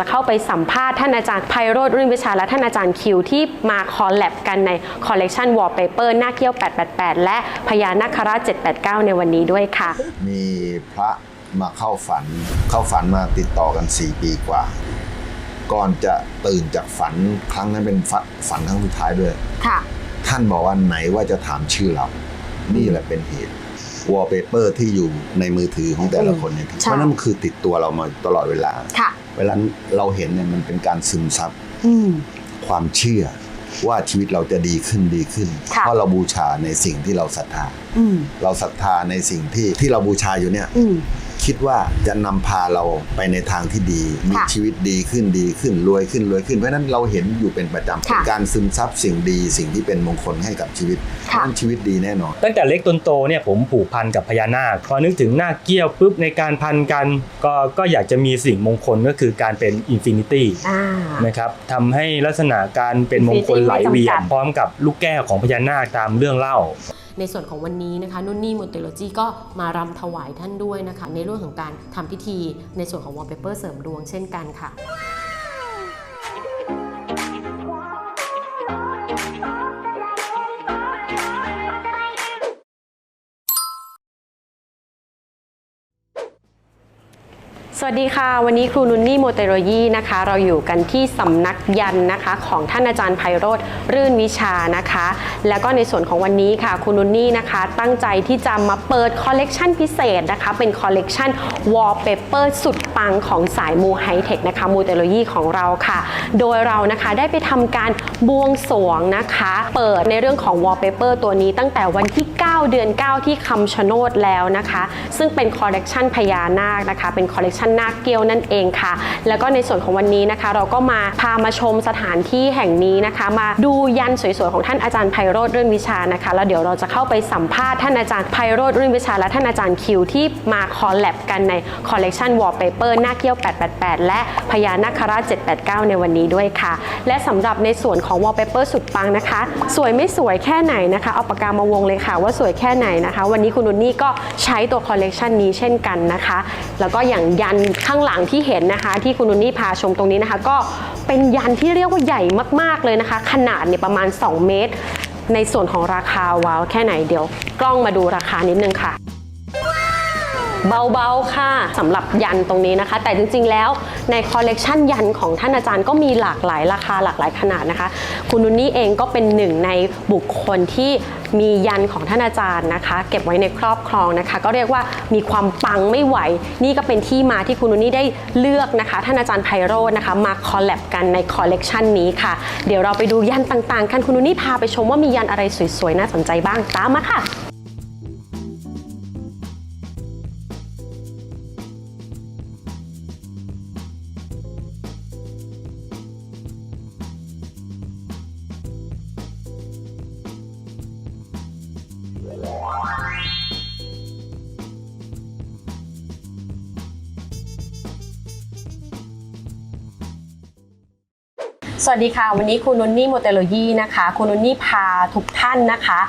จะเข้าไปสัมภาษณ์ท่านอาจารย์ไพโรธรื่นวิชาและท่านอาจารย์คิวที่มาคอลแลบกันในคอลเลกชันวอลเปเปอร์หน้าเกี้ยว 888 และพญานาคราช 789 ในวันนี้ด้วยค่ะ มีพระมาเข้าฝัน เข้าฝันมาติดต่อกัน 4 ปีกว่า ก่อนจะตื่นจากฝันครั้งนั้นเป็นฝันฝันครั้งสุดท้ายด้วย ค่ะ ท่านบอกว่าไหนว่าจะถามชื่อเรา นี่แหละเป็นเหตุ วอลเปเปอร์ที่อยู่ในมือถือของแต่ละคนเนี่ยใช่เพราะนั่นมันคือติดตัวเรามาตลอดเวลาค่ะเวลาเราเห็นเนี่ยมันเป็นการซึมซับอืมความเชื่อว่าชีวิตเราจะดีขึ้นดีขึ้นค่ะเพราะเราบูชาในสิ่งที่เราศรัทธาอืมเราศรัทธาในสิ่งที่ที่เราบูชาอยู่เนี่ยอืม คิดว่าจะนำพาเราไปในทางที่ดี มีค่ะชีวิตดีขึ้นดีขึ้นรวยขึ้นรวยขึ้น เพราะฉะนั้นเราเห็นอยู่เป็นประจำค่ะเป็นการซึมซับสิ่งดี สิ่งที่เป็นมงคลให้กับชีวิตเพค่ะราะฉะนั้นชีวิตดีแน่นอน ตั้งแต่เล็กจนโตเนี่ยผมผูกพันกับพญานาคพอนึกถึงนาคเกี้ยวปุ๊บในการพันกันก็ก็อยากจะมีสิ่งมงคลก็คือการเป็นอินฟินิตี้อ่านะครับทำให้ลักษณะการเป็นมงคลไหลเวียนไม่จำกัดพร้อมกับลูกแก้วของพญานาคตามเรื่องเล่า ในส่วนของวันนี้นะคะนุ่นนี่ม o เตโลจีก็มารำถวายท่านด้วยนะคะ ในเรื่องของการทำพิธีในส่วนของวอลเปเปอร์เสริมดวงเช่นกันค่ะ สวัสดีค่ะ วันนี้ครูนุนนี่โมเตโรยีนะคะ เราอยู่กันที่สำนักยันนะคะ ของท่านอาจารย์ไพโรธรื่นวิชานะคะ แล้วก็ในส่วนของวันนี้ค่ะครูนุนนี่นะคะ ตั้งใจที่จะมาเปิดคอลเลกชันพิเศษนะคะ เป็นคอลเลกชันวอลเปเปอร์สุด ปังของสายมูไฮเทคนะคะมูเตโรยีของเราค่ะ โดยเรานะคะได้ไปทำการบวงสรวงนะคะ เปิดในเรื่องของวอลเปเปอร์ตัวนี้ตั้งแต่วันที่ 9 เดือน 9 ที่คำชะโนดแล้วนะคะ ซึ่งเป็นคอลเลกชันพญานาคนะคะ เป็นคอลเลกชันนาคเกี้ยวนั่นเองค่ะ แล้วก็ในส่วนของวันนี้นะคะ เราก็มาพามาชมสถานที่แห่งนี้นะคะ มาดูยันสวยๆของท่านอาจารย์ไพโรธเรื่นวิชานะคะ แล้วเดี๋ยวเราจะเข้าไปสัมภาษณ์ท่านอาจารย์ไพโรธเรื่นวิชาและท่านอาจารย์คิวที่มาคอลแลบกันในคอลเลกชันวอลเปเปอร์หน้าเกี้ยว 888 และพญานาคราช 789 ในวันนี้ด้วยค่ะ และสำหรับในส่วนของวอลเปเปอร์สุดปังนะคะ สวยไม่สวยแค่ไหนนะคะเอาปากกามาวงเลยค่ะ ว่าสวยแค่ไหนนะคะ วันนี้คุณนุนนี่ก็ใช้ตัวคอลเลกชันนี้เช่นกันนะคะ แล้วก็อย่างยันข้างหลังที่เห็นนะคะ ที่คุณนุนนี่พาชมตรงนี้นะคะ ก็เป็นยันที่เรียกว่าใหญ่มาก ๆเลยนะคะ ขนาดเนี่ยประมาณ 2 เมตร ในส่วนของราคาวาวแค่ไหนเดี๋ยว กล้องมาดูราคานิดนึงค่ะ เบาๆค่ะสำหรับยันตรงนี้นะคะ แต่จริงๆแล้วในคอลเลกชันยันของท่านอาจารย์ก็มีหลากหลายราคาหลากหลายขนาดนะคะ คุณนุนนี่เองก็เป็นหนึ่งในบุคคลที่มียันของท่านอาจารย์นะคะ เก็บไว้ในครอบครองนะคะ ก็เรียกว่ามีความปังไม่ไหว นี่ก็เป็นที่มาที่คุณนุนนี่ได้เลือกนะคะ ท่านอาจารย์ไพโรจน์นะคะ มาคอลแลบกันในคอลเลกชันนี้ค่ะ เดี๋ยวเราไปดูยันต่างๆกันคุณนุนนี่พาไปชมว่ามียันอะไรสวยๆน่าสนใจบ้างตามมาค่ะ วัสดีค่ะ วันนี้คุณนุนนี่โมเตโลยีนะคะ คุณนุนนี่พาทุกท่านนะคะ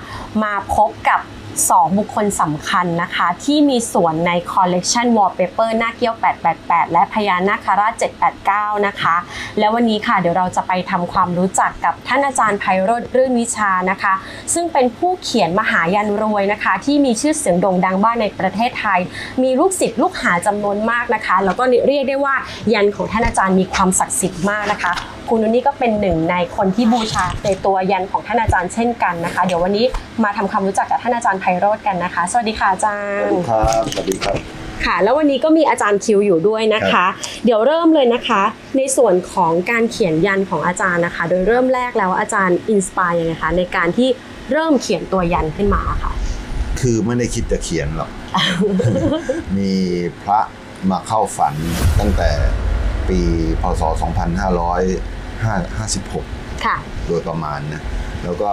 มาพบกับ 2 บุคคลสำคัญนะคะ ที่มีส่วนในคอลเลกชันวอลเปเปอร์หน้าเกี้ยว 888 และพญานาคราช 789 นะคะ แล้ววันนี้ค่ะเดี๋ยวเราจะไปทำความรู้จักกับท่านอาจารย์ไพโรธรื่นวิชานะคะ ซึ่งเป็นผู้เขียนมหายันรวยนะคะ ที่มีชื่อเสียงโด่งดังบ้างในประเทศไทย มีลูกศิษย์ลูกหาจำนวนมากนะคะ แล้วก็เรียกได้ว่ายันของท่านอาจารย์มีความศักดิ์สิทธิ์มากนะคะ คุณนุนนี่ก็เป็นหนึ่งในคนที่บูชาในตัวยันของท่านอาจารย์เช่นกันนะคะ เดี๋ยววันนี้มาทำความรู้จักกับท่านอาจารย์ไพโรธกันนะคะ สวัสดีค่ะอาจารสวัสย์ดีครับ สวัสดีครับ ค่ะ แล้ววันนี้ก็มีอาจารย์คิวอยู่ด้วยนะครัคะบเดี๋ยวเริ่มเลยนะคะ ในส่วนของการเขียนยันของอาจารย์นะคะ โดยเริ่มแรกแล้วอาจารย์อินสปายยังไงคะในการที่เริ่มเขียนตัวยันขึ้นมาค่ะ คือไม่ได้คิดจะเขียนหรอก มีพระมาเข้าฝันตั้งแต่ ปีพศ 2556 ค่ะ โดยประมาณนะ แล้วก็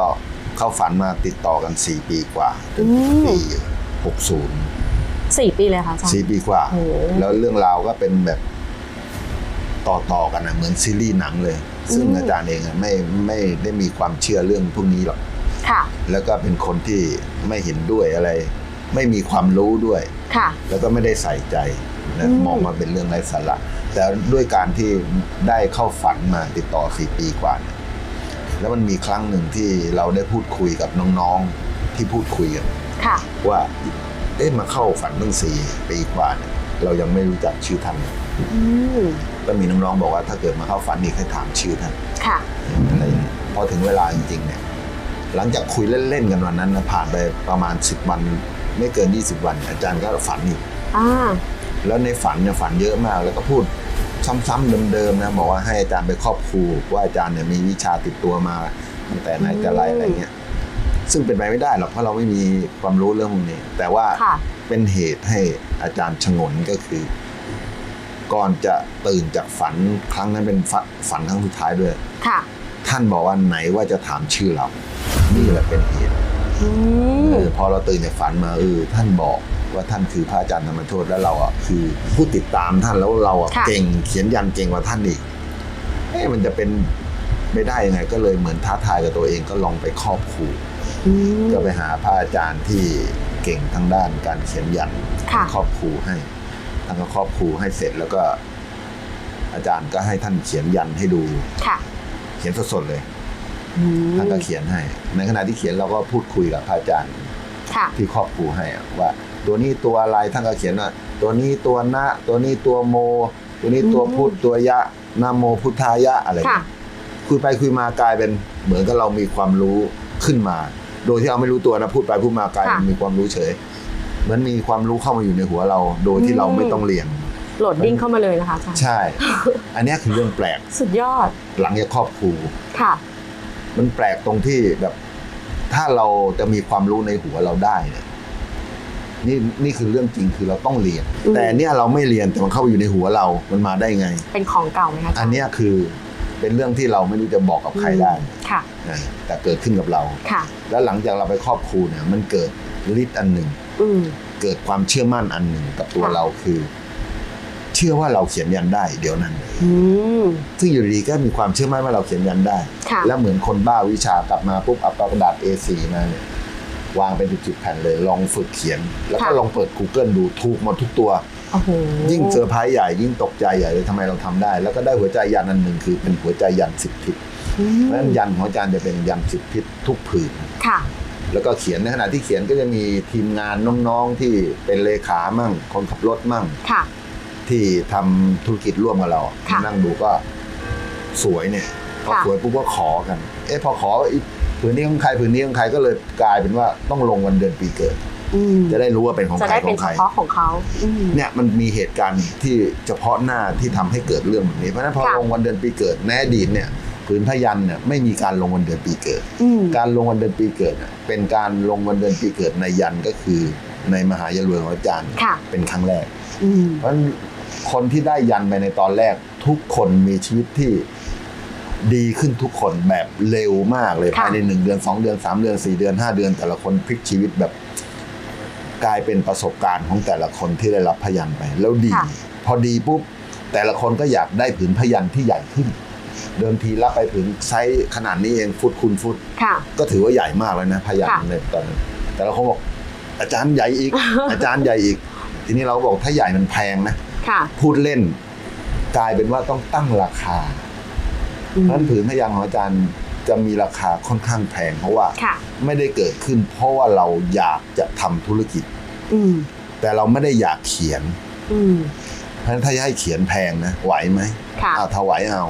เข้าฝันมาติดต่อกัน 4 ปีกว่าจนอืมปี 60สี่ปีเลยค่ะอาจารย์4ปีกว่าโอ้โหแล้วเรื่องราวก็เป็นแบบต่อต่อๆกันนะเหมือนซีรีส์หนังเลย ซึ่งอืมอาจารย์เองอะไม่ไม่ได้มีความเชื่อเรื่องพวกนี้หรอกค่ะ แล้วก็เป็นคนที่ไม่เห็นด้วยอะไร ไม่มีความรู้ด้วย ค่ะ แล้วก็ไม่ได้ใส่ใจ นะอืมมองมาเป็นเรื่องไร้สาระแต่ด้วยการที่ได้เข้าฝันมาติดต่อสี่ปีกว่าเนี่ยแล้วมันมีครั้งหนึ่งที่เราได้พูดคุยกับน้องๆที่พูดคุยกันค่ะว่าเอ๊ะมาเข้าฝันตั้งสี่ปีกว่าเนี่ยเรายังไม่รู้จักชื่อท่านอืมก็มีน้องๆบอกว่าถ้าเกิดมาเข้าฝันอีกให้ถามชื่อท่านค่ะอะไรอย่างเงี้ยพอถึงเวลาจริงๆเนี่ยหลังจากคุยเล่นๆกันวันนั้นนะผ่านไปประมาณ 10 วัน ไม่เกิน 20 วัน อาจารย์ก็ฝันอีกอ่า แล้วในฝันเนี่ยฝันเยอะมาก แล้วก็พูดซ้ำๆเดิมๆนะบอกว่าให้อาจารย์ไปครอบครูว่าอาจารย์เนี่ยมีวิชาติดตัวมาตั้งแต่ไหนแต่ไรอะไรเงี้ยซึ่งเป็นไปไม่ได้หรอกเพราะเราไม่มีความรู้เรื่องพวกนี้ แต่ว่าค่ะเป็นเหตุให้อาจารย์ชงนก็คือ ก่อนจะตื่นจากฝันครั้งนั้นเป็นฝันฝันครั้งสุดท้ายด้วยค่ะท่านบอกว่าไหนว่าจะถามชื่อเรา นี่แหละเป็นเหตุอืมเออพอเราตื่นจากฝันมาเออท่านบอก ว่าท่านคือพระอาจารย์ธรรมโชตแล้วเราอะคือผู้ติดตามท่านแล้วเราอะค่ะ เก่งเขียนยันเก่งกว่าท่านอีกเอ๊ะมันจะเป็นไม่ได้ยังไง ก็เลยเหมือนท้าทายกับตัวเองก็ลองไปครอบครูอืม ก็ไปหาพระอาจารย์ที่เก่งทางด้านการเขียนยันค่ะ ครอบครูให้ท่านก็ครอบครูให้เสร็จแล้วก็ อาจารย์ก็ให้ท่านเขียนยันให้ดู ค่ะเขียนสดๆเลย อืมท่านก็เขียนให้ ในขณะที่เขียนเราก็พูดคุยกับพระอาจารย์ ค่ะ ที่ครอบครูให้อะว่า ตัวนี้ตัวอะไรท่านก็เขียนว่าตัวนี้ตัวนะ ตัวนี้ตัวโม ตัวนี้ตัวพุทธตัวยะนะโมพุทธายะอะไรค่ะ คุยไปคุยมากลายเป็นเหมือนกับเรามีความรู้ขึ้นมา โดยที่เราไม่รู้ตัวนะพูดไปพูดมากลายเป็นค่ะมีความรู้เฉยเหมือนมีความรู้เข้ามาอยู่ในหัวเรา โดยที่เราไม่ต้องเรียนโหลดดิ้งเข้ามาเลยนะคะอาจารย์ใช่ อันเนี้ยคือเรื่องแปลกสุดยอด หลังจากครอบครูค่ะ มันแปลกตรงที่แบบ ถ้าเราจะมีความรู้ในหัวเราได้เนี่ย นี่นี่คือเรื่องจริงคือเราต้องเรียนอืมแต่เนี่ยเราไม่เรียนแต่มันเข้าไปอยู่ในหัวเรา มันมาได้ไง เป็นของเก่าไหมคะาจารย์อันเนี้ยคือเป็นเรื่องที่เราไม่รู้จะบอกกับใครได้ค่ะนะแต่เกิดขึ้นกับเรา ค่ะ แล้วหลังจากเราไปครอบครูเนี่ยมันเกิดฤทธิ์อันหนึ่ง อืม เกิดความเชื่อมั่นอันหนึ่งกับตัวค่ะ เราคือ เชื่อว่าเราเขียนยันได้ เดี๋ยวนั้น อืม ซึ่งอยู่ดีๆก็มีความเชื่อมั่นว่าเราเขียนยันได้ ค่ะ แล้วเหมือนคนบ้าวิชากลับมาปุ๊บเอากระดาษ A4 มาเนี่ย วางเป็นจุดๆแผ่นเลย ลองฝึกเขียน แล้วก็ค่ะ ลองเปิด Google ดูถูกหมดทุกตัว โอ้โหยิ่งเซอร์ไพรส์ใหญ่ยิ่งตกใจใหญ่เลยทำไมเราทำได้ แล้วก็ได้หัวใจยันอันหนึ่งคือเป็นหัวใจยันสิบทิศอืมเพราะฉะนั้นยันของอาจารย์จะเป็นยันสิบทิศทุกผืน ค่ะ แล้วก็เขียนในขณะที่เขียนก็จะมีทีมงานน้องๆที่เป็นเลขามั่ง คนขับรถมั่ง ค่ะ ที่ทำธุรกิจร่วมกับเราค่ะนั่งดูก็สวยเนี่ยพอค่ะ สวยปุ๊บก็ขอกัน เอ๊ะพอขออีก ผืนนี้ของใครผืนนี้ของใครก็เลยกลายเป็นว่าต้องลงวันเดือนปีเกิด อืมจะได้รู้ว่าเป็นของจะใครได้ขเป็อนงเฉใคร พาะของเขาอืม เนี่ยมันมีเหตุการณ์ที่เฉพาะหน้าที่ทำให้เกิดเรื่องแบบนี้เพราะฉะนั้นพอค่ะ ลงวันเดือนปีเกิดในอดีตเนี่ยผืนพยันเนี่ยไม่มีการลงวันเดือนปีเกิด อืมการลงวันเดือนปีเกิดน่ะเป็นการลงวันเดือนปีเกิดในยันก็คือในมหายรวยของอาจารย์ค่ะ เป็นครั้งแรก อืมเพราะฉะนั้นคนที่ได้ยันไปในตอนแรกทุกคนมีชีวิตที่ ดีขึ้นทุกคนแบบเร็วมากเลยค่ะภายในหนึ่งเดือนสองเดือนสามเดือนสี่เดือนห้าเดือน แต่ละคนพลิกชีวิตแบบกลายเป็นประสบการณ์ของแต่ละคนที่ได้รับพยันไป แล้วดีค่ะพอดีปุ๊บแต่ละคนก็อยากได้ผืนพยันที่ใหญ่ขึ้น เดิมทีรับไปผืนไซส์ขนาดนี้เองฟุตคูณฟุตค่ะก็ถือว่าใหญ่มากแล้วนะพยัญชค่ะนะในตอนนั้นแต่เราเขาบอกอาจารย์ใหญ่อีก อาจารย์ใหญ่อีก ทีนี้เราก็บอกถ้าใหญ่มันแพงนะค่ะพูดเล่น กลายเป็นว่าต้องตั้งราคาอื เพมราะฉะนั้นผืนพยัญชนะของอาจารย์จะมีราคาค่อนข้างแพงเพราะว่าค่ะ ไม่ได้เกิดขึ้น เพราะว่าเราอยากจะทำธุรกิจ อืมแต่เราไม่ได้อยากเขียน อืม เพราะฉะนั้นถ้าจะให้เขียนแพงนะไหวไหมค่ะอ่าถ้าไหวเอา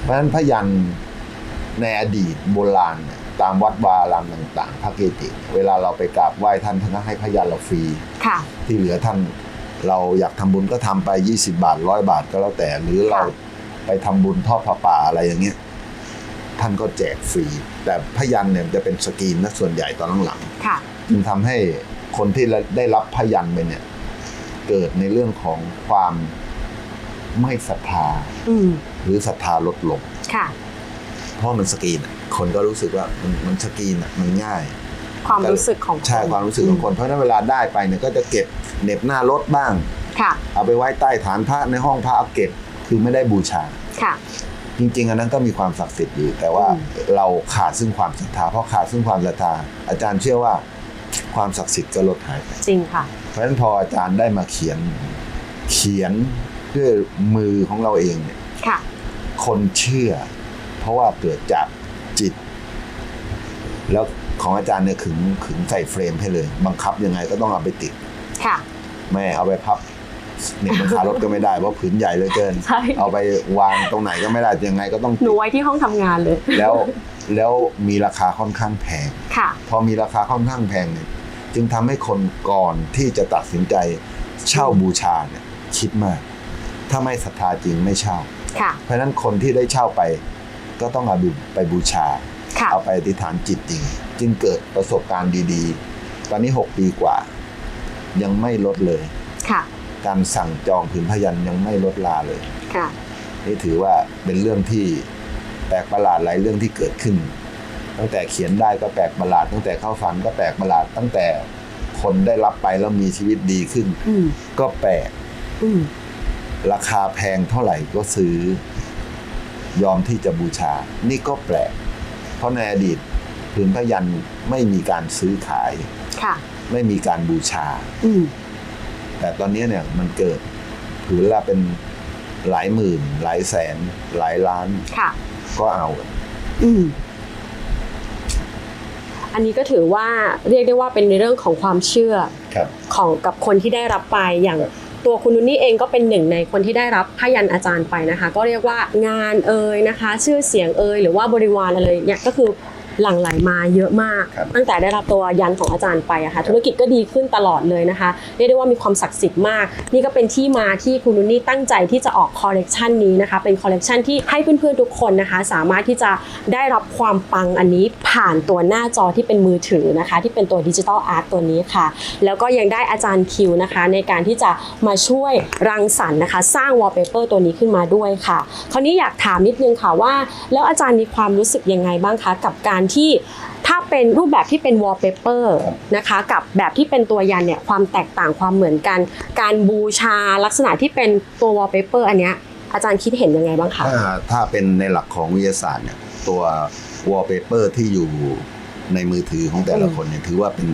เพราะฉะนั้นพยันในอดีตโบราณเนี่ยตามวัดวาอารามต่างๆ พระเกจิเวลาเราไปกราบไหว้ท่านท่านก็ให้พยันเราฟรี ค่ะ ที่เหลือท่านเราอยากทำบุญก็ทำไป 20 บาทร้อยบาทก็แล้วแต่ หรือเราค่ะ ไปทำบุญทอดผ้าป่าอะไรอย่างเงี้ยท่านก็แจกฟรี แต่พยันเนี่ยจะเป็นสกรีนนะส่วนใหญ่ตอนหลังค่ะๆจึงทำให้คนที่ได้รับพยันไปเนี่ย เกิดในเรื่องของความไม่ศรัทธาอืมหรือศรัทธาลดลงค่ะเพราะมันสกรีนอะคนก็รู้สึกว่ามันมันสกรีนอะมันง่าย ความรู้สึกของใช่ความรู้สึกของคนเพราะฉะนั้นเวลาได้ไปเนี่ยก็จะเก็บเหน็บหน้ารถบ้างค่ะเอาไปไว้ใต้ฐานพระในห้องพระเอาเก็บคือไม่ได้บูชา ค่ะ จริง ๆ อันนั้นก็มีความศักดิ์สิทธิ์อยู่ แต่ว่าอืมเราขาดซึ่งความศรัทธาเพราะขาดซึ่งความศรัทธาอาจารย์เชื่อว่าความศักดิ์สิทธิ์ก็ลดหายไปจริงค่ะ เพราะฉะนั้นพออาจารย์ได้มาเขียนเขียนด้วยมือของเราเองเนี่ยค่ะ คนเชื่อ เพราะว่าเกิดจากจิต แล้วของอาจารย์เนี่ยขึงขึงใส่เฟรมให้เลย บังคับยังไงก็ต้องเอาไปติด ค่ะ ไม่เอาไปพับ เหน็บบนคารถก็ไม่ได้เพราะผืนใหญ่เหลยเกิน ใช่ เอาไปวางตรงไหนก็ไม่ได้ยังไงก็ต้องหนูไว้ที่ห้องทำงานเลยแล้วแล้วมีราคาค่อนข้างแพง ค่ะ พอมีราคาค่อนข้างแพงเนี่ยจึงทำให้คนก่อนที่จะตัดสินใจเช่าบูชาเนี่ยคิดมาก ถ้าไม่ศรัทธาจริงไม่เช่า ค่ะ เพราะฉะนั้นคนที่ได้เช่าไป ก็ต้องเอาไปบูชา ค่ะ เอาไปอธิษฐานจิตจริง จึงเกิดประสบการณ์ดีๆ ตอนนี้ 6 ปีกว่า ยังไม่ลดเลย ค่ะ การสั่งจองผืนพยันยังไม่ลดลาเลย ค่ะ นี่ถือว่าเป็นเรื่องที่แปลกประหลาดหลายเรื่องที่เกิดขึ้น ตั้งแต่เขียนได้ก็แปลกประหลาด ตั้งแต่เข้าฝันก็แปลกประหลาด ตั้งแต่คนได้รับไปแล้วมีชีวิตดีขึ้น อืมก็แปลกอืมราคาแพงเท่าไหร่ก็ซื้อ ยอมที่จะบูชา นี่ก็แปลก เพราะในอดีตผืนพยันไม่มีการซื้อขาย ค่ะ ไม่มีการบูชา อืม แต่ตอนนี้เนี่ยมันเกิดผืนละเป็นหลายหมื่น หลายแสน หลายล้านค่ะก็เอาอืมอันนี้ก็ถือว่าเรียกได้ว่าเป็นในเรื่องของความเชื่อครับของกับคนที่ได้รับไปอย่างตัวคุณนุนนี่เองก็เป็นหนึ่งในคนที่ได้รับพยันอาจารย์ไปนะคะ ก็เรียกว่างานเอ่ยนะคะ ชื่อเสียงเอ่ยหรือว่าบริวารอะไรเนี่ยก็คือ หลั่งไหลมาเยอะมาก ครับ ตั้งแต่ได้รับตัวยันของอาจารย์ไปอะค่ะธุรกิจก็ดีขึ้นตลอดเลยนะคะเรียกได้ว่ามีความศักดิ์สิทธิ์มาก นี่ก็เป็นที่มาที่คุณนุนนี่ตั้งใจที่จะออกคอลเลกชันนี้นะคะ เป็นคอลเลกชันที่ให้เพื่อนๆทุกคนนะคะ สามารถที่จะได้รับความปังอันนี้ผ่านตัวหน้าจอที่เป็นมือถือนะคะ ที่เป็นตัวดิจิทัลอาร์ตตัวนี้ค่ะ แล้วก็ยังได้อาจารย์คิวนะคะ ในการที่จะมาช่วยรังสรรค์นะคะ สร้างวอลเปเปอร์ตัวนี้ขึ้นมาด้วยค่ะ คราวนี้อยากถามนิดนึงค่ะว่า แล้วอาจารย์มีความรู้สึกยังไงบ้างคะกับการที่ถ้าเป็นรูปแบบที่เป็นวอลเปเปอร์นะคะกับแบบที่เป็นตัวยันเนี่ยความแตกต่างความเหมือนกัน การบูชาลักษณะที่เป็นตัววอลเปเปอร์อันเนี้ยอาจารย์คิดเห็นยังไงบ้างคะถ้าถ้าเป็นในหลักของวิทยาศาสตร์เนี่ยตัววอลเปเปอร์ที่อยู่ในมือถือของแต่ละอืมคนเนี่ยถือว่าเป็น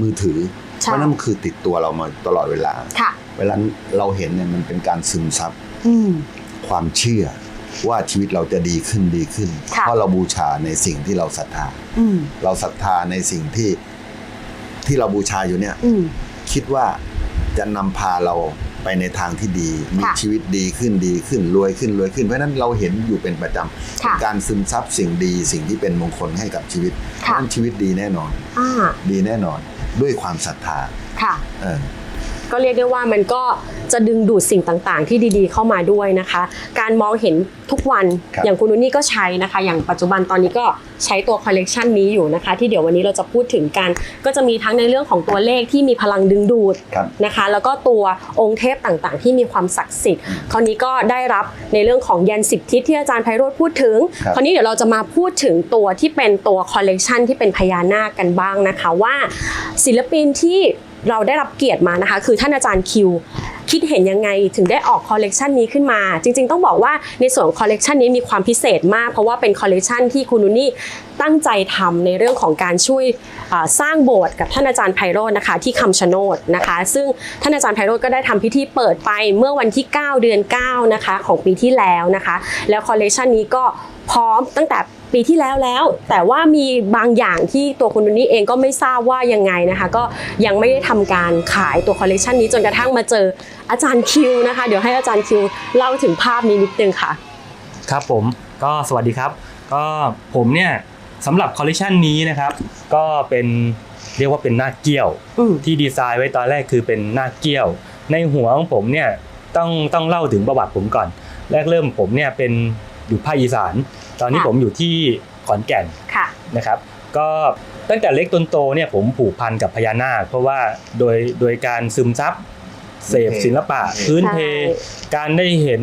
มือถือใช่เพราะนั่นมันคือติดตัวเรามาตลอดเวลาค่ะเวลาเราเห็นเนี่ยมันเป็นการซึมซับอืมความเชื่อ ว่าชีวิตเราจะดีขึ้นดีขึ้นค่ะเพราะเราบูชาในสิ่งที่เราศรัทธาอืมเราศรัทธาในสิ่งที่ที่เราบูชาอยู่เนี่ยอืมคิดว่าจะนำพาเราไปในทางที่ดี มีค่ะชีวิตดีขึ้นดีขึ้นรวยขึ้นรวยขึ้น เพราะฉะนั้นเราเห็นอยู่เป็นประจำค่ะเป็นการซึมซับสิ่งดีสิ่งที่เป็นมงคลให้กับชีวิตเพค่ะราะฉะนั้นชีวิตดีแน่นอนอ่าดีแน่นอนด้วยความศรัทธาค่ะเออ ก็เรียกได้ว่ามันก็จะดึงดูดสิ่งต่างๆ ที่ดีๆ เข้ามาด้วยนะคะ การมองเห็นทุกวันครับอย่างคุณนุนนี่ก็ใช้นะคะ อย่างปัจจุบันตอนนี้ก็ใช้ตัวคอลเลกชันนี้อยู่นะคะ ที่เดี๋ยววันนี้เราจะพูดถึงกัน ก็จะมีทั้งในเรื่องของตัวเลขที่มีพลังดึงดูดครับนะคะ แล้วก็ตัวองค์เทพต่างๆ ที่มีความศักดิ์สิทธิ์คราวนี้ก็ได้รับในเรื่องของยันสิบทิศที่อาจารย์ไพโรธพูดถึงครับคราวนี้เดี๋ยวเราจะมาพูดถึงตัวที่เป็นตัวคอลเลกชันที่เป็นพญานาคกันบ้างนะคะว่าศิลปินที่ เราได้รับเกียรติมานะคะ คือท่านอาจารย์คิว คิดเห็นยังไงถึงได้ออกคอลเลกชันนี้ขึ้นมา จริง ๆ ต้องบอกว่าในส่วนของคอลเลกชันนี้มีความพิเศษมาก เพราะว่าเป็นคอลเลกชันที่คุณนุนนี่ตั้งใจทำในเรื่องของการช่วยสร้างโบสถ์กับท่านอาจารย์ไพโรจน์นะคะ ที่คำชะโนดนะคะ ซึ่งท่านอาจารย์ไพโรจน์ก็ได้ทำพิธีเปิดไปเมื่อวันที่ 9 เดือน 9 นะคะ ของปีที่แล้วนะคะ แล้วคอลเลกชันนี้ก็พร้อมตั้งแต่ ปีที่แล้วแล้ว แต่ว่ามีบางอย่างที่ตัวคุณนุนนี่เองก็ไม่ทราบว่ายังไงนะคะ ก็ยังไม่ได้ทำการขายตัวคอลเลกชันนี้จนกระทั่งมาเจออาจารย์คิวนะคะ เดี๋ยวให้อาจารย์คิวเล่าถึงภาพนี้นิดนึงค่ะ ครับผมก็สวัสดีครับ ก็ผมเนี่ยสำหรับคอลเลคชันนี้นะครับ ก็เป็นเรียกว่าเป็นหน้าเกี้ยวอืม ที่ดีไซน์ไว้ตอนแรกคือเป็นหน้าเกี้ยว ในหัวของผมเนี่ยต้องต้องเล่าถึงประวัติผมก่อน แรกเริ่มผมเนี่ยเป็น อยู่ภาคอีสาน ตอนนี้ค่ะผมอยู่ที่ขอนแก่นค่ะนะครับ ก็ตั้งแต่เล็กจนโตเนี่ยผมผูกพันกับพญานาค เพราะว่าโดยโดยการซึมซับเสพศิลปะพื้นเพใช่การได้เห็น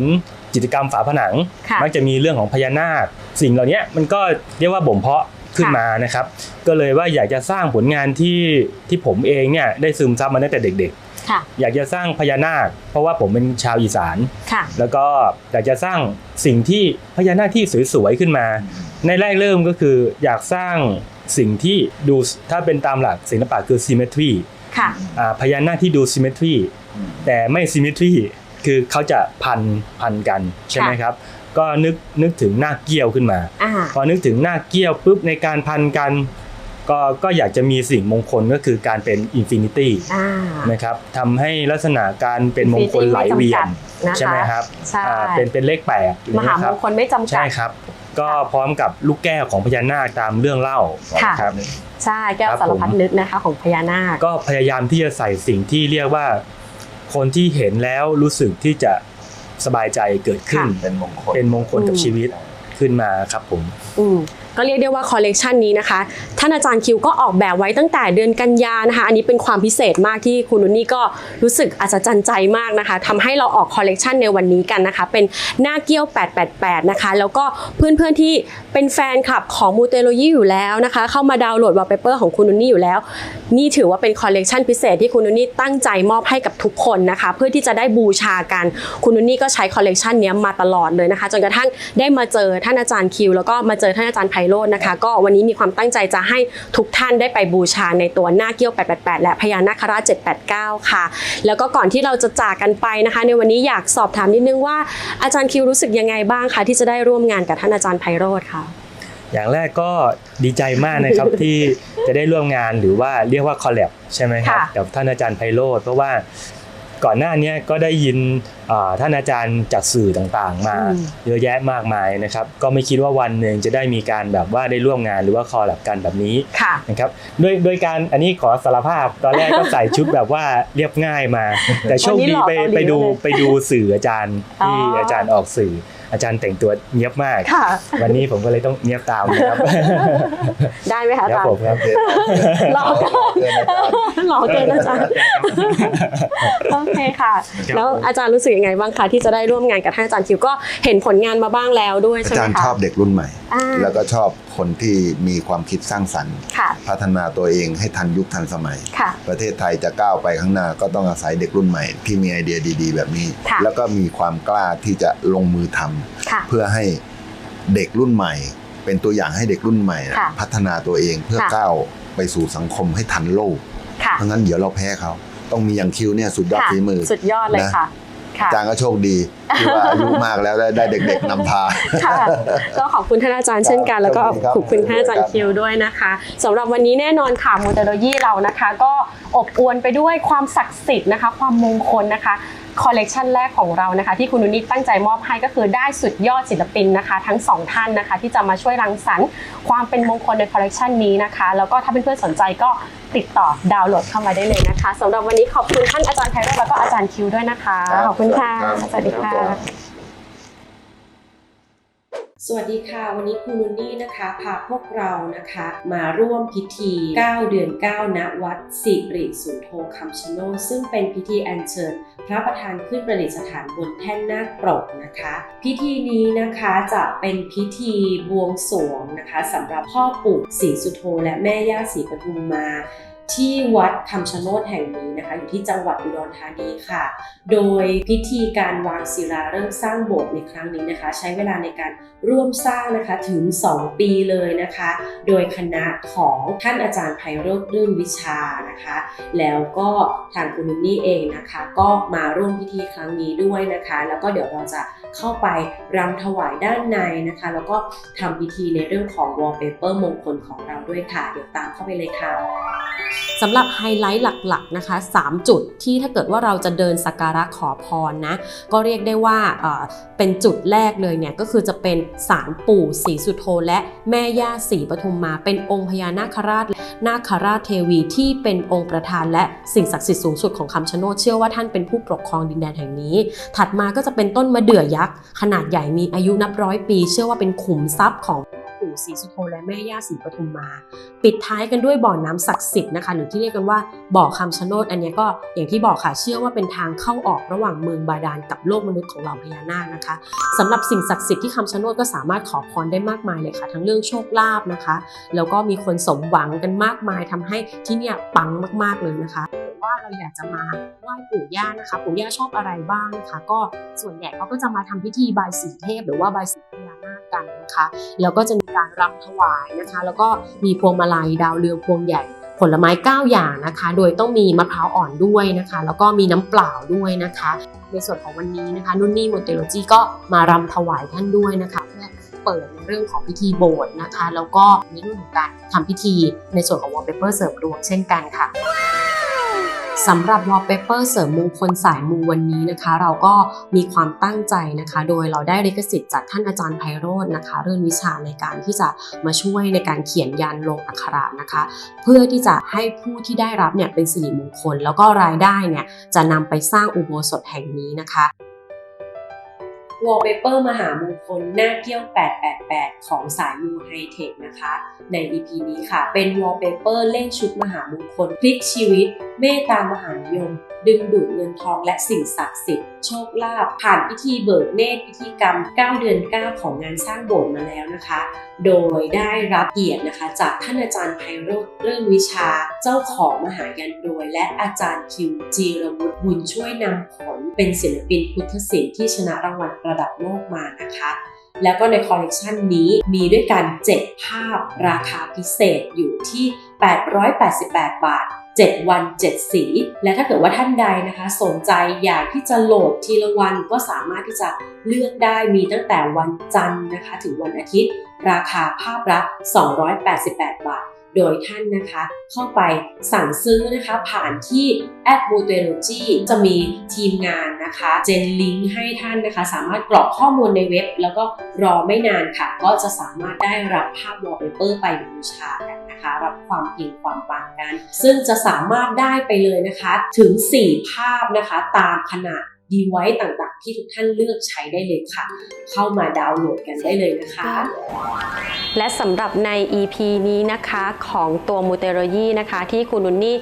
จิตรกรรมฝาผนังค่ะมักจะมีเรื่องของพญานาค สิ่งเหล่านี้มันก็เรียกว่าบ่มเพาะขึ้นค่ะมานะครับ ก็เลยว่าอยากจะสร้างผลงานที่ที่ผมเองเนี่ยได้ซึมซับมาตั้งแต่เด็ก ค่ะๆอยากจะสร้างพญานาค เพราะว่าผมเป็นชาวอีสาน ค่ะ แล้วก็อยากจะสร้างสิ่งที่พญานาคที่สวยๆขึ้นมา ในแรกเริ่มก็คืออยากสร้างสิ่งที่ดูถ้าเป็นตามหลักศิลปะคือ symmetry ค่ะอ่าพญานาคที่ดู symmetry แต่ไม่ symmetry คือเขาจะพันพันกันใช่ไหมครับ ก็นึกนึกถึงหน้าเกี้ยวขึ้นมาอ่าพอนึกถึงหน้าเกี้ยวปุ๊บในการพันกัน ก็ก็อยากจะมีสิ่งมงคลก็คือการเป็นอินฟินิตี้อ่านะครับทำให้ลักษณะการเป็นมงคลไหลเวียนนะคะใช่ไหมครับใช่อ่าเป็นเป็นเลขแปดอย่มหามเงี้ยคงรับคลไม่จำกัใช่ดครับ ก็พร้อมกับลูกแก้วของพญานาคตามเรื่องเล่าค่ะครับใช่แก้วครับสารพัดผมนึกนะคะของพญานาค ก็พยายามที่จะใส่สิ่งที่เรียกว่า คนที่เห็นแล้วรู้สึกที่จะสบายใจเกิดขึ้นค่ะเป็นมงคลเป็นมงคลกับอืมชีวิตขึ้นมาครับผม อืม ก็เรียกได้ว่าคอลเลกชันนี้นะคะ ท่านอาจารย์คิวก็ออกแบบไว้ตั้งแต่เดือนกันยานะคะ อันนี้เป็นความพิเศษมากที่คุณนุนนี่ก็รู้สึกอัศจรรย์ใจมากนะคะทำให้เราออกคอลเลกชันในวันนี้กันนะคะ เป็นหน้าเกี้ยว 888 นะคะ แล้วก็เพื่อนๆที่เป็นแฟนคลับของมูเตโลยีอยู่แล้วนะคะ เข้ามาดาวน์โหลดวอลเปเปอร์ของคุณนุนนี่อยู่แล้ว นี่ถือว่าเป็นคอลเลกชันพิเศษที่คุณนุนนี่ตั้งใจมอบให้กับทุกคนนะคะ เพื่อที่จะได้บูชากันคุณนุนนี่ก็ใช้คอลเลกชันนี้มาตลอดเลยนะคะจนกระทั่งได้มาเจอท่านอาจารย์คิว แล้วก็มาเจอท่านอาจารย์ไพโรจน์นะคะ ก็วันนี้มีความตั้งใจจะให้ทุกท่านได้ไปบูชาในตัวหน้าเกี้ยว 888 และพญานาคราช 789 ค่ะ แล้วก็ก่อนที่เราจะจากกันไปนะคะ ในวันนี้อยากสอบถามนิดนึงว่าอาจารย์คิวรู้สึกยังไงบ้างคะที่จะได้ร่วมงานกับท่านอาจารย์ไพโรจน์ค่ะอย่างแรกก็ดีใจมากนะครับ ที่จะได้ร่วมงานหรือว่าเรียกว่าคอลแลบใช่ไหมครับค่ะกับท่านอาจารย์ไพโรธเพราะว่า ก่อนหน้าเนี้ยก็ได้ยินอ่าท่านอาจารย์จากสื่อต่างๆ มาอืมเยอะแยะมากมายนะครับ ก็ไม่คิดว่าวันหนึ่งจะได้มีการแบบว่าได้ร่วมงานหรือว่าคอลแลบกันแบบนี้ค่ะนะครับด้วยด้วยการอันนี้ขอสารภาพตอนแรกก็ใส่ชุดแบบว่าเรียบง่ายมา แต่โชคดีไปวันนี้หล่อเกาหลีไปดูเลยไปดูสื่ออาจารย์ที่อ๋อออาจารย์ออกสื่อ อาจารย์แต่งตัวเนียบมาก ค่ะ วันนี้ผมก็เลยต้องเนียบตามนะครับได้ไหมคะอาครัจาบรผย์มครับหล่อเกินเกินอาจารย์หล่อเกินอาจารย์โอเคค่ะครับแล้วอาจารย์รู้สึกยังไงบ้างคะที่จะได้ร่วมงานกับท่านอาจารย์คิวก็เห็นผลงานมาบ้างแล้วด้วยอาใช่ไหมจารย์คะชอบเด็กรุ่นใหม่ อ่า แล้วก็ชอบคนที่มีความคิดสร้างสรรค์ค่ะพัฒนาตัวเองให้ทันยุคทันสมัยค่ะประเทศไทยจะก้าวไปข้างหน้าก็ต้องอาศัยเด็กรุ่นใหม่ ที่มีไอเดียดี ๆ แบบนี้ค่ะแล้วก็มีความกล้าที่จะลงมือทำค่ะเพื่อให้เด็กรุ่นใหม่ เป็นตัวอย่างให้เด็กรุ่นใหม่นะค่ะพัฒนาตัวเองเพื่อค่ะก้าวไปสู่สังคมให้ทันโลกค่ะเพราะงั้นเดี๋ยวเราแพ้เขา ต้องมีอย่างคิวเนี่ยสุดยอดค่ะฝีมือ สุดยอดเลยนะค่ะค่ะอาจารย์ก็โชคดีที่ว่าอายุมากแล้วได้ได้เด็กๆนำพา ค่ะก็ขอบคุณท่านอาจารย์เช่นกัน แล้วก็ครับขอบคุณท่านอาจารย์คิวด้วยนะคะสำหรับวันนี้แน่นอนค่ะมูเตโลยีเรานะคะ ก็อบอวลไปด้วยความศักดิ์สิทธิ์นะคะ ความมงคลนะคะคอลเลกชันแรกของเรานะคะที่คุณนุนิตตั้งใจมอบให้ก็คือได้สุดยอดศิลปินนะคะ ทั้งสองท่านนะคะ ที่จะมาช่วยรังสรรค์ความเป็นมงคลในคอลเลกชันนี้นะคะ แล้วก็ถ้าเพื่อนๆสนใจก็ติดต่อดาวน์โหลดเข้ามาได้เลยนะคะสำหรับวันนี้ขอบคุณท่านอาจารย์ไพโรจน์แล้วก็อาจารย์คิวด้วยนะคะครับขอบคุณค่ะครับสวัสดีค่ะครับสวัสดีค่ะ วันนี้คุณนุนนี่นะคะพาพวกเรานะคะ มาร่วมพิธี 9 เดือน 9 ณวัดสิริสุนโธคำชะโนดซึ่งเป็นพิธีอัญเชิญ พระประธานขึ้นประดิษฐานบนแท่นนาคปรกนะคะ พิธีนี้นะคะจะเป็นพิธีบวงสรวงนะคะสำหรับพ่อปู่ศรีสุโธและแม่ย่าศรีปทุมมา ที่วัดคำชะโนดแห่งนี้นะคะอยู่ที่จังหวัดอุดรธานีค่ะ โดยพิธีการวางศิลาฤกษ์สร้างโบสถ์ในครั้งนี้นะคะ ใช้เวลาในการร่วมสร้างนะคะถึง 2 ปีเลยนะคะ โดยคณะของท่านอาจารย์ไพโรธรื่นวิชานะคะ แล้วก็ทางคุณนุนนี่เองนะคะ ก็มาร่วมพิธีครั้งนี้ด้วยนะคะ แล้วก็เดี๋ยวเราจะเข้าไปรำถวายด้านในนะคะ แล้วก็ทำพิธีในเรื่องของ wallpaper มงคลของเราด้วยค่ะ เดี๋ยวตามเข้าไปเลยค่ะ สำหรับไฮไลท์หลักๆนะคะ3จุดที่ถ้าเกิดว่าเราจะเดินสักการะขอพรนะ ก็เรียกได้ว่าเอ่อเป็นจุดแรกเลยเนี่ยก็คือจะเป็นศาลปู่ศรีสุโธและแม่ย่าศรีปทุมมา เป็นองค์พญานาคราชนาคราชเทวีที่เป็นองค์ประธานและสิ่งศักดิ์สิทธิ์สูงสุดของคำชะโนดเชื่อว่าท่านเป็นผู้ปกครองดินแดนแห่งนี้ ถัดมาก็จะเป็นต้นมะเดื่อยักษ์ขนาดใหญ่มีอายุนับร้อยปี เชื่อว่าเป็นขุมทรัพย์ของ ปู่ศรีสุโธและแม่ย่าศรีปทุมมา ปิดท้ายกันด้วยบ่อน้ำศักดิ์สิทธิ์นะคะหรือที่เรียกกันว่าบ่อคำชะโนดอันนี้ก็อย่างที่บอกค่ะเชื่อว่าเป็นทางเข้าออกระหว่างเมืองบาดาลกับโลกมนุษย์ของเราพญานาคนะคะสำหรับสิ่งศักดิ์สิทธิ์ที่คำชะโนดก็สามารถขอพรได้มากมายเลยค่ะ ทั้งเรื่องโชคลาภนะคะ แล้วก็มีคนสมหวังกันมากมายทำให้ที่เนี่ยปังมากๆเลยนะคะว่าเราอยากจะมาไหว้ปู่ย่านะคะปู่ย่าชอบอะไรบ้างนะคะ ก็ส่วนใหญ่เขาก็จะมาทำพิธีบายสีเทพหรือว่าบายสีพญา กันนะคะ แล้วก็จะมีการรำถวายนะคะ แล้วก็มีพวงมาลัยดาวเรืองพวงใหญ่ผลไม้ 9 อย่างนะคะ โดยต้องมีมะพร้าวอ่อนด้วยนะคะ แล้วก็มีน้ำเปล่าด้วยนะคะ ในส่วนของวันนี้นะคะ นุ่นนี่โมเตโลจีก็มารำถวายท่านด้วยนะคะเพื่อเปิดในเรื่องของพิธีโบสถ์นะคะ แล้วก็ในเรื่องของการทำพิธีในส่วนของวอลเปเปอร์เสริมดวงเช่นกันค่ะ สำหรับวอลเปเปอร์เสริมมงคลสายมูวันนี้นะคะ เราก็มีความตั้งใจนะคะ โดยเราได้ลิขสิทธิ์จากท่านอาจารย์ไพโรจน์นะคะ เรื่องวิชาในการที่จะมาช่วยในการเขียนยันลงอักขระนะคะ เพื่อที่จะให้ผู้ที่ได้รับเนี่ยเป็นสิริมงคล แล้วก็รายได้เนี่ยจะนำไปสร้างอุโบสถแห่งนี้นะคะ วอลเปเปอร์มหามงคลหน้าเกี้ยว 888 ของสายมูไฮเทคนะคะ ใน EP นี้ค่ะ เป็นวอลเปเปอร์เล่นชุดมหามงคลพลิกชีวิต เมตตามหานิยม ดึงดูดเงินทองและสิ่งศักดิ์สิทธิ์โชคลาภผ่านพิธีเบิกเนตรพิธีกรรม 9 เดือน 9 ของงานสร้างโบสถ์มาแล้วนะคะ โดยได้รับเกียรตินะคะ จากท่านอาจารย์ไพโรธเรื่องวิชาเจ้าของมหายันรวย และอาจารย์คิวจีรวุฒิบุญช่วยนำผลเป็นศิลปินพุทธศิลป์ที่ชนะรางวัลระดับโลกมานะคะแล้วก็ในคอลเลกชันนี้มีด้วยกัน 7 ภาพราคาพิเศษอยู่ที่ 888 บาท 7 วัน 7 สี และถ้าเกิดว่าท่านใดนะคะ สนใจอยากที่จะโหลดทีละวันก็สามารถที่จะเลือกได้มีตั้งแต่วันจันทร์นะคะ ถึงวันอาทิตย์ ราคาภาพละ288 บาท โดยท่านนะคะเข้าไปสั่งซื้อนะคะผ่านที่แอด b o t e r o g y จะมีทีมงานนะคะเจนลิงก์ให้ท่านนะคะ สามารถกรอกข้อมูลในเว็บ แล้วก็รอไม่นานค่ะ ก็จะสามารถได้รับภาพวอลเปเปอร์ไปบูชากันนะคะ รับความเพียงความปังกัน ซึ่งจะสามารถได้ไปเลยนะคะถึง 4 ภาพนะคะตามขนาด ดีไว c e ต่างๆ ที่ทุกท่านเลือกใช้ได้เลยค่ะ เข้ามาดาวน์โหลดกันได้เลยนะคะ และสำหรับใน EP นี้นะคะของตัวมูเตโรยีนะคะที่คุณนุนนี่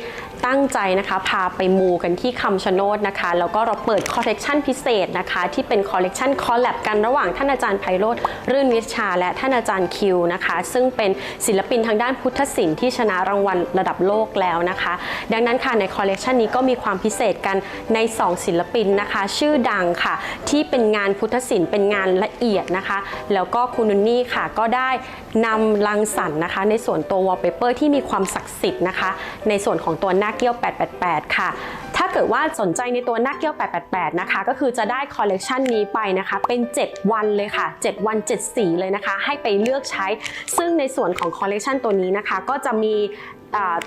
ตั้งใจนะคะพาไปมูกันที่คำชะโนดนะคะ แล้วก็เราเปิดคอลเลกชันพิเศษนะคะ ที่เป็นคอลเลกชันคอลแลบกันระหว่างท่านอาจารย์ไพโรธรื่นวิชา และท่านอาจารย์คิวนะคะ ซึ่งเป็นศิลปินทางด้านพุทธศิลป์ที่ชนะรางวัลระดับโลกแล้วนะคะ ดังนั้นค่ะในคอลเลกชันนี้ก็มีความพิเศษกันใน 2 ศิลปินนะคะชื่อดังค่ะ ที่เป็นงานพุทธศิลป์เป็นงานละเอียดนะคะ แล้วก็คุณนุนนี่ค่ะก็ได้นำลังสรรนะคะ ในส่วนตัววอลเปเปอร์ที่มีความศักดิ์สิทธิ์นะคะ ในส่วนของตัวหน้าเกี้ยว 888 ค่ะ ถ้าเกิดว่าสนใจในตัวหน้าเกี้ยว 888 นะคะ ก็คือจะได้คอลเลกชันนี้ไปนะคะ เป็น 7 วันเลยค่ะ 7 วัน 7 สีเลยนะคะ ให้ไปเลือกใช้ ซึ่งในส่วนของคอลเลกชันตัวนี้นะคะ ก็จะมี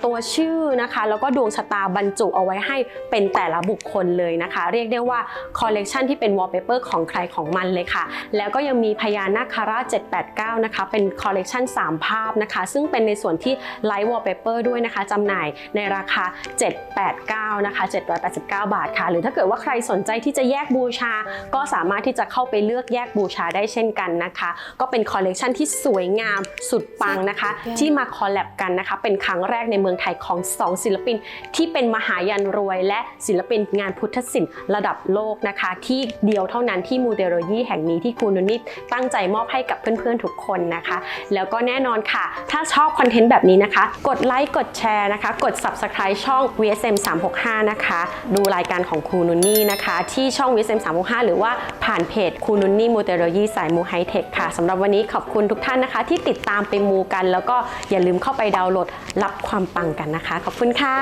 ตัวชื่อนะคะ แล้วก็ดวงชะตาบรรจุเอาไว้ให้เป็นแต่ละบุคคลเลยนะคะ เรียกได้ว่าคอลเลกชันที่เป็นวอลเปเปอร์ของใครของมันเลยค่ะ แล้วก็ยังมีพญานาคราช789 นะคะ เป็นคอลเลกชัน3 ภาพนะคะ ซึ่งเป็นในส่วนที่ไลท์วอลเปเปอร์ด้วยนะคะจำหน่ายในราคา 789 นะคะ789 บาทค่ะ หรือถ้าเกิดว่าใครสนใจที่จะแยกบูชา ก็สามารถที่จะเข้าไปเลือกแยกบูชาได้เช่นกันนะคะ ก็เป็นคอลเลกชันที่สวยงามสุดปังนะคะ ที่มาคอลแลบกันนะคะ เป็นครั้งแรกในเมืองไทยของ 2 ศิลปิน ที่เป็นมหายันรวย และศิลปินงานพุทธศิลป์ระดับโลกนะคะ ที่เดียวเท่านั้นที่มูเดโรยีแห่งนี้ที่คุณนุนิตตั้งใจมอบให้กับเพื่อนๆทุกคนนะคะ แล้วก็แน่นอนค่ะ ถ้าชอบคอนเทนต์แบบนี้นะคะ กดไลค์กดแชร์นะคะ กด subscribe ช่อง VSM 365นะคะดูรายการของครูนุนนี่นะคะ ที่ช่องวิเซมสามหรือว่าผ่านเพจครูนุนนี่มูเตโรยีสายมูไฮเทคค่ะสำหรับวันนี้ขอบคุณทุกท่านนะคะ ที่ติดตามไปมูกัน แล้วก็อย่าลืมเข้าไปดาวน์โหลดรับความปังกันนะคะ ขอบคุณค่ะ